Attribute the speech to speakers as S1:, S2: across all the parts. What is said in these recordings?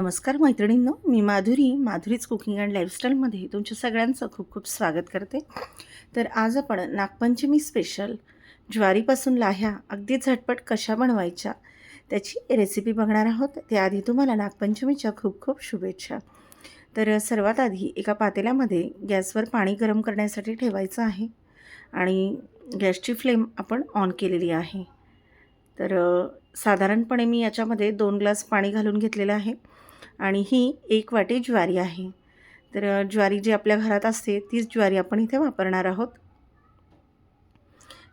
S1: नमस्कार मैत्रिणींनो मी माधुरी माधुरीच कुकिंग अँड लाईफस्टाईलमध्ये तुमच्या सगळ्यांचं खूप खूप स्वागत करते. तर आज आपण नागपंचमी स्पेशल ज्वारीपासून लाह्या अगदी झटपट कशा बनवायच्या त्याची रेसिपी बघणार आहोत. त्याआधी तुम्हाला नागपंचमीच्या खूप खूप शुभेच्छा. तर सर्वात आधी एका पातेल्यामध्ये गॅसवर पाणी गरम करण्यासाठी ठेवायचं आहे आणि गॅसची फ्लेम आपण ऑन केलेली आहे. तर साधारणपणे मी याच्यामध्ये दोन ग्लास पाणी घालून घेतलेलं आहे. आणि ही एक वाटी ज्वारी आहे. तर ज्वारी जी आपल्या घरात असते तीच ज्वारी आपण इथे वापरणार आहोत.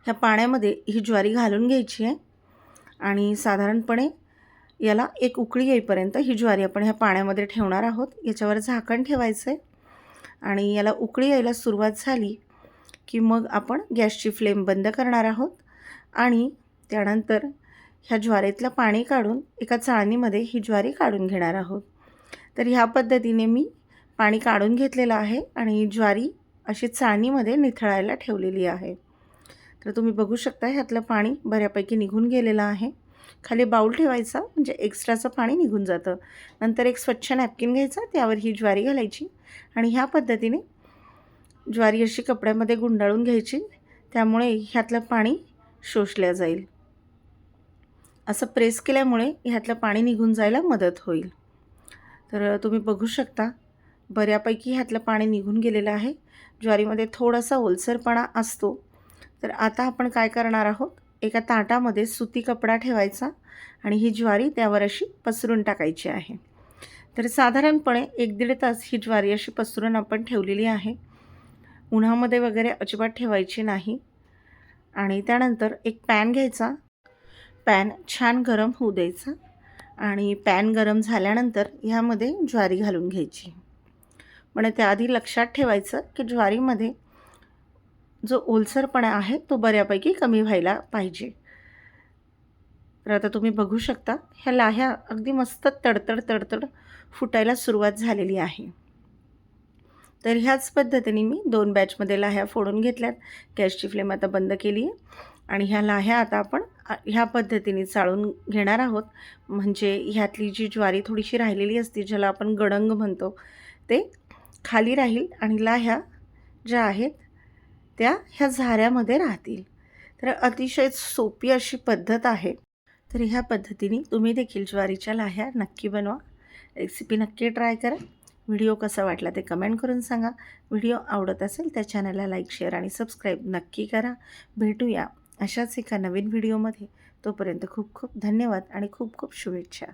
S1: ह्या पाण्यामध्ये ही ज्वारी घालून घ्यायची आहे. आणि साधारणपणे याला एक उकळी येईपर्यंत ही ज्वारी आपण ह्या पाण्यामध्ये ठेवणार आहोत. याच्यावर झाकण ठेवायचं आहे आणि याला उकळी यायला सुरुवात झाली की मग आपण गॅसची फ्लेम बंद करणार आहोत. आणि त्यानंतर ह्या ज्वारीतलं पाणी काढून एका चाळणीमध्ये ही ज्वारी काढून घेणार आहोत. तर ह्या पद्धतीने मी पाणी काढून घेतलेलं आहे आणि ज्वारी अशी चाळणीमध्ये निथळायला ठेवलेली आहे. तर तुम्ही बघू शकता ह्यातलं पाणी बऱ्यापैकी निघून गेलेलं आहे. खाली बाऊल ठेवायचा म्हणजे एक्स्ट्राचं पाणी निघून जातं. नंतर एक स्वच्छ नॅपकिन घ्यायचा त्यावर ही ज्वारी घालायची आणि ह्या पद्धतीने ज्वारी अशी कपड्यामध्ये गुंडाळून घ्यायची त्यामुळे ह्यातलं पाणी शोषलं जाईल. असं प्रेस केल्यामुळे ह्यातलं पाणी निघून जायला मदत होईल. तर तुम्ही बघू शकता बऱ्यापैकी ह्यातलं पाणी निघून गेलेलं आहे. ज्वारीमध्ये थोडासा ओलसरपणा असतो. तर आता आपण काय करणार आहोत? एका ताटामध्ये सुती कपडा ठेवायचा आणि ही ज्वारी त्यावर अशी पसरून टाकायची आहे. तर साधारणपणे एक दीड तास ही ज्वारी अशी पसरून आपण ठेवलेली आहे. उन्हामध्ये वगैरे अजिबात ठेवायची नाही. आणि त्यानंतर एक पॅन घ्यायचा. पॅन छान गरम होऊ द्यायचा. आणि पॅन गरम झाल्यानंतर ह्यामध्ये ज्वारी घालून घ्यायची. पण त्याआधी लक्षात ठेवायचं की ज्वारीमध्ये जो ओलसरपणा आहे तो बऱ्यापैकी कमी व्हायला पाहिजे. तर आता तुम्ही बघू शकता ह्या लाह्या अगदी मस्त तडतड तडतड फुटायला सुरुवात झालेली आहे. तर ह्याच पद्धतीने मी दोन बॅचमध्ये लाह्या फोडून घेतल्यात. गॅसची फ्लेम आता बंद केली आहे आणि ह्या लाह्या आता आपण ह्या पद्धतीने चाळून घेणार आहोत. म्हणजे ह्यातली जी ज्वारी थोडीशी राहिलेली असते ज्याला आपण गडंग म्हणतो ते खाली राहील आणि लाह्या ज्या आहेत त्या ह्या झाऱ्यामध्ये राहतील. तर अतिशय सोपी अशी पद्धत आहे. तर ह्या पद्धतीने तुम्ही देखील ज्वारीच्या लाह्या नक्की बनवा. रेसिपी नक्की ट्राय करा. व्हिडिओ कसा वाटला ते कमेंट करून सांगा. व्हिडिओ आवडत असेल त्या चॅनलला लाईक शेअर आणि सबस्क्राईब नक्की करा. भेटूया. अशाच एका नवीन व्हिडिओमध्ये तोपर्यंत खूप खूप धन्यवाद आणि खूप खूप शुभेच्छा.